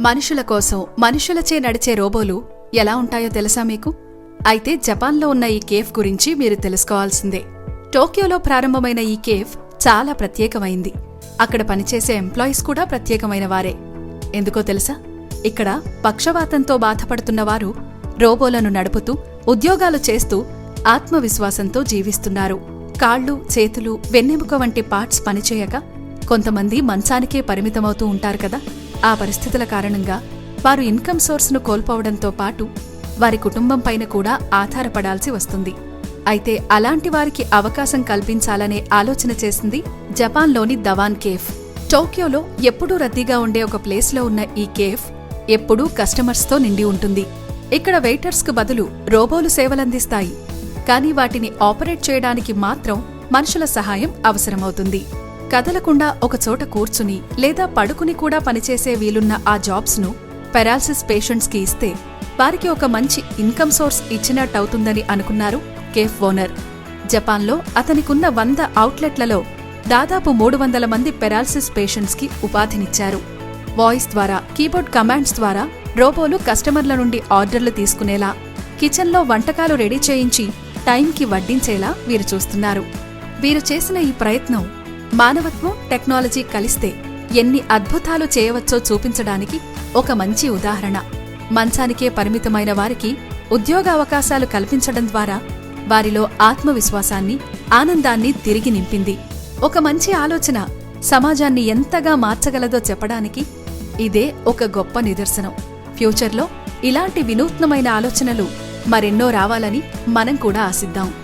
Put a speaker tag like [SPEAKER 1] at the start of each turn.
[SPEAKER 1] మనుషుల కోసం మనుషులచే నడిచే రోబోలు ఎలా ఉంటాయో తెలుసా మీకు? అయితే జపాన్లో ఉన్న ఈ కేఫ్ గురించి మీరు తెలుసుకోవాల్సిందే. టోక్యోలో ప్రారంభమైన ఈ కేఫ్ చాలా ప్రత్యేకమైంది. అక్కడ పనిచేసే ఎంప్లాయీస్ కూడా ప్రత్యేకమైన వారే. ఎందుకో తెలుసా? ఇక్కడ పక్షవాతంతో బాధపడుతున్న వారు రోబోలను నడుపుతూ ఉద్యోగాలు చేస్తూ ఆత్మవిశ్వాసంతో జీవిస్తున్నారు. కాళ్ళు చేతులు వెన్నెముక వంటి పార్ట్స్ పనిచేయక కొంతమంది మంచానికే పరిమితమవుతూ ఉంటారు కదా? ఆ పరిస్థితుల కారణంగా వారు ఇన్కమ్ సోర్స్ను కోల్పోవడంతో పాటు వారి కుటుంబం పైన కూడా ఆధారపడాల్సి వస్తుంది. అయితే అలాంటి వారికి అవకాశం కల్పించాలనే ఆలోచన చేసింది జపాన్లోని దవాన్ కేఫ్. టోక్యోలో ఎప్పుడూ రద్దీగా ఉండే ఒక ప్లేస్లో ఉన్న ఈ కేఫ్ ఎప్పుడూ కస్టమర్స్తో నిండి ఉంటుంది. ఇక్కడ వెయిటర్స్కు బదులు రోబోలు సేవలందిస్తాయి. కానీ వాటిని ఆపరేట్ చేయడానికి మాత్రం మనుషుల సహాయం అవసరమవుతుంది. కదలకుండా ఒకచోట కూర్చుని లేదా పడుకుని కూడా పనిచేసే వీలున్న ఆ జాబ్స్ను పెరాలసిస్ పేషెంట్స్కి ఇస్తే వారికి ఒక మంచి ఇన్కమ్ సోర్స్ ఇచ్చినట్టవుతుందని అనుకున్నారు కేఫ్ ఓనర్. జపాన్లో అతనికున్న వంద అవుట్లెట్లలో దాదాపు మూడు వందల మంది పెరాలసిస్ పేషెంట్స్కి ఉపాధినిచ్చారు. వాయిస్ ద్వారా కీబోర్డ్ కమాండ్స్ ద్వారా రోబోలు కస్టమర్ల నుండి ఆర్డర్లు తీసుకునేలా కిచెన్లో వంటకాలు రెడీ చేయించి టైంకి వడ్డించేలా వీరు చూస్తున్నారు. వీరు చేసిన ఈ ప్రయత్నం మానవత్వం టెక్నాలజీ కలిస్తే ఎన్ని అద్భుతాలు చేయవచ్చో చూపించడానికి ఒక మంచి ఉదాహరణ. మంచానికే పరిమితమైన వారికి ఉద్యోగావకాశాలు కల్పించడం ద్వారా వారిలో ఆత్మవిశ్వాసాన్ని ఆనందాన్ని తిరిగి నింపింది. ఒక మంచి ఆలోచన సమాజాన్ని ఎంతగా మార్చగలదో చెప్పడానికి ఇదే ఒక గొప్ప నిదర్శనం. ఫ్యూచర్లో ఇలాంటి వినూత్నమైన ఆలోచనలు మరెన్నో రావాలని మనం కూడా ఆశిద్దాం.